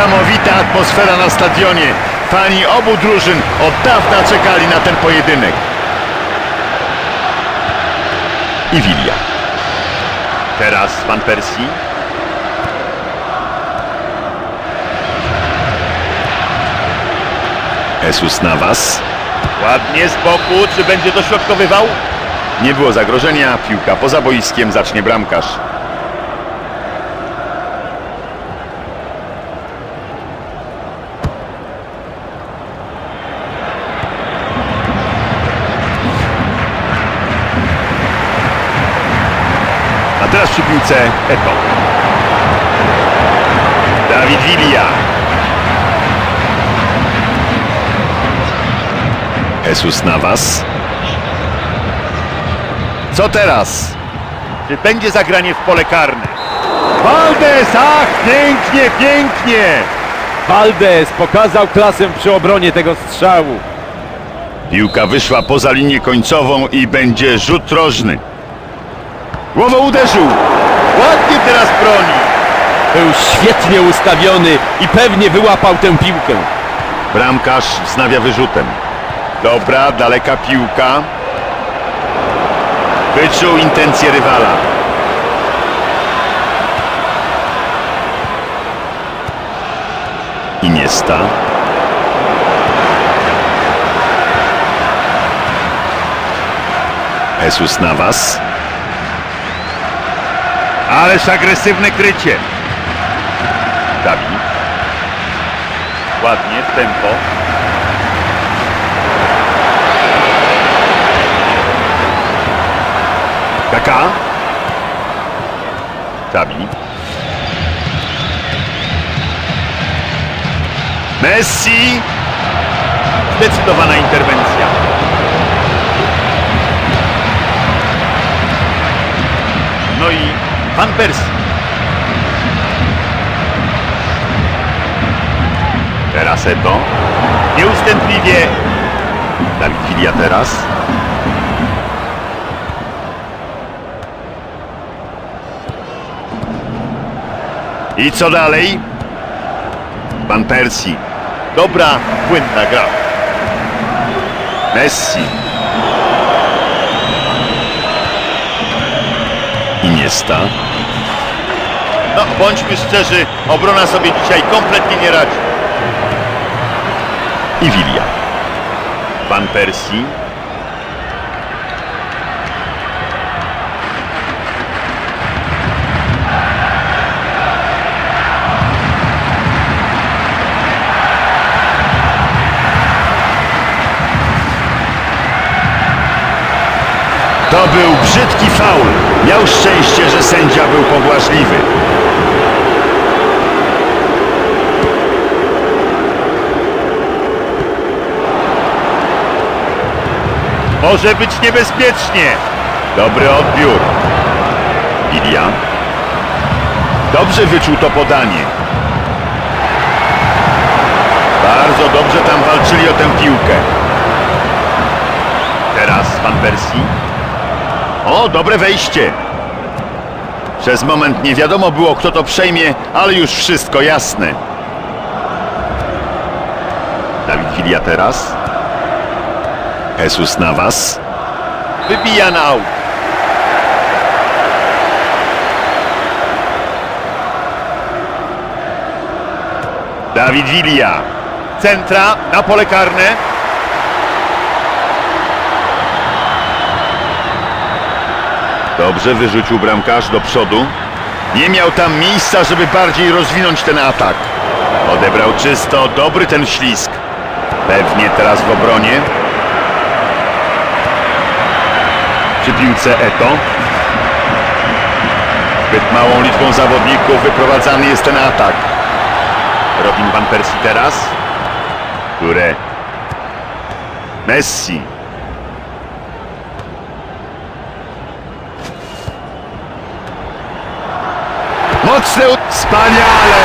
Niesamowita atmosfera na stadionie. Fani obu drużyn od dawna czekali na ten pojedynek. I Wilia. Teraz pan Persji. Jesus Navas. Ładnie z boku. Czy będzie dośrodkowywał? Nie było zagrożenia. Piłka poza boiskiem zacznie bramkarz. A teraz przy piłce Eto. Dawid Wilia. Jesus Navas. Co teraz? Czy będzie zagranie w pole karne? Valdes, ach, pięknie, pięknie! Valdez pokazał klasę przy obronie tego strzału. Piłka wyszła poza linię końcową i będzie rzut rożny. Głową uderzył. Ładnie teraz broni. Był świetnie ustawiony i pewnie wyłapał tę piłkę. Bramkarz wznawia wyrzutem. Dobra, daleka piłka. Wyczuł intencje rywala. Iniesta. Jesus Navas. Ależ agresywne krycie. Dawid. Ładnie, w tempo. Kaka. Tabi. Messi. Zdecydowana interwencja. No i Van Persie. Teraz Eto. Nieustępliwie. Dawid Filia teraz. I co dalej? Pan Persi. Dobra, płynna gra. Messi. Iniesta. No, bądźmy szczerzy, obrona sobie dzisiaj kompletnie nie radzi. I Wilia. Pan Persi. To był brzydki faul. Miał szczęście, że sędzia był pobłażliwy. Może być niebezpiecznie. Dobry odbiór. Ilia. Dobrze wyczuł to podanie. Bardzo dobrze tam walczyli o tę piłkę. Teraz pan Persi. O, dobre wejście. Przez moment nie wiadomo było, kto to przejmie, ale już wszystko jasne. Dawid Filia teraz. Jesus Navas. Wybija na aut. Dawid Wilia. Centra na pole karne. Dobrze wyrzucił bramkarz do przodu. Nie miał tam miejsca, żeby bardziej rozwinąć ten atak. Odebrał czysto, dobry ten ślisk. Pewnie teraz w obronie. Przy piłce Eto. Zbyt małą liczbą zawodników wyprowadzany jest ten atak. Robin Van Persie teraz. Które? Messi. Mocne... Wspaniale!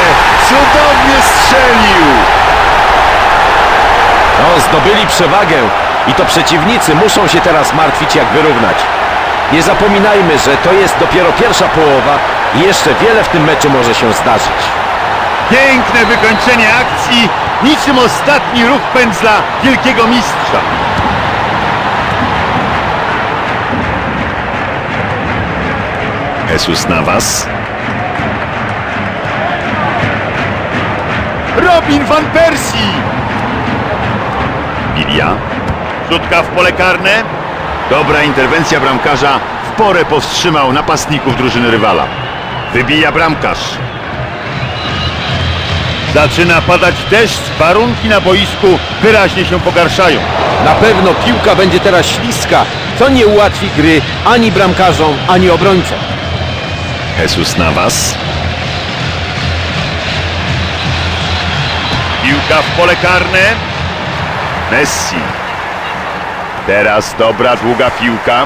Cudownie strzelił! No, zdobyli przewagę i to przeciwnicy muszą się teraz martwić, jak wyrównać. Nie zapominajmy, że to jest dopiero pierwsza połowa i jeszcze wiele w tym meczu może się zdarzyć. Piękne wykończenie akcji, niczym ostatni ruch pędzla wielkiego mistrza. Jesus Navas. Robin van Persie! Lilia. Rzutka w pole karne. Dobra interwencja bramkarza w porę powstrzymał napastników drużyny rywala. Wybija bramkarz. Zaczyna padać deszcz, warunki na boisku wyraźnie się pogarszają. Na pewno piłka będzie teraz śliska, co nie ułatwi gry ani bramkarzom, ani obrońcom. Jesus Navas. Piłka w pole karne. Messi. Teraz dobra, długa piłka.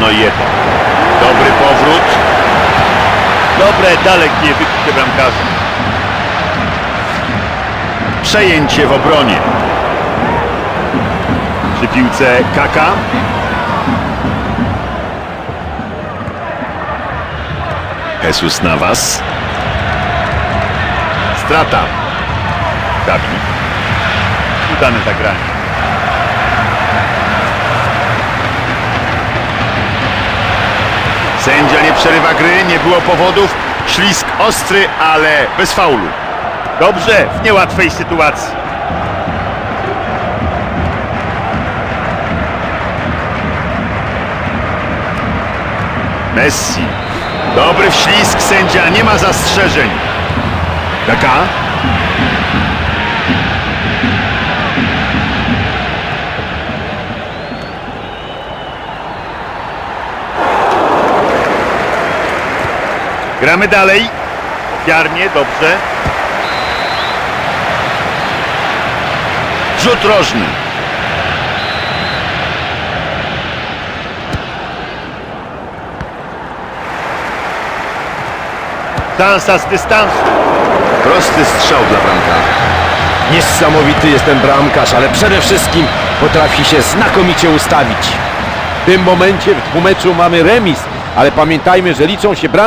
No i jeden. Dobry powrót. Dobre, dalekie wykrycie bramkarza. Przejęcie w obronie. Przy piłce Kaka. Jesus Navas. Strata. Gabi. Udane zagranie. Sędzia nie przerywa gry, nie było powodów. Ślisk ostry, ale bez faulu. Dobrze, w niełatwej sytuacji. Messi. Dobry wślizg, sędzia, nie ma zastrzeżeń. Kaka. Gramy dalej. Ofiarnie, dobrze. Rzut rożny. Szansa z dystansu. Prosty strzał dla bramkarza. Niesamowity jest ten bramkarz, ale przede wszystkim potrafi się znakomicie ustawić. W tym momencie w dwumeczu mamy remis, ale pamiętajmy, że liczą się bramki.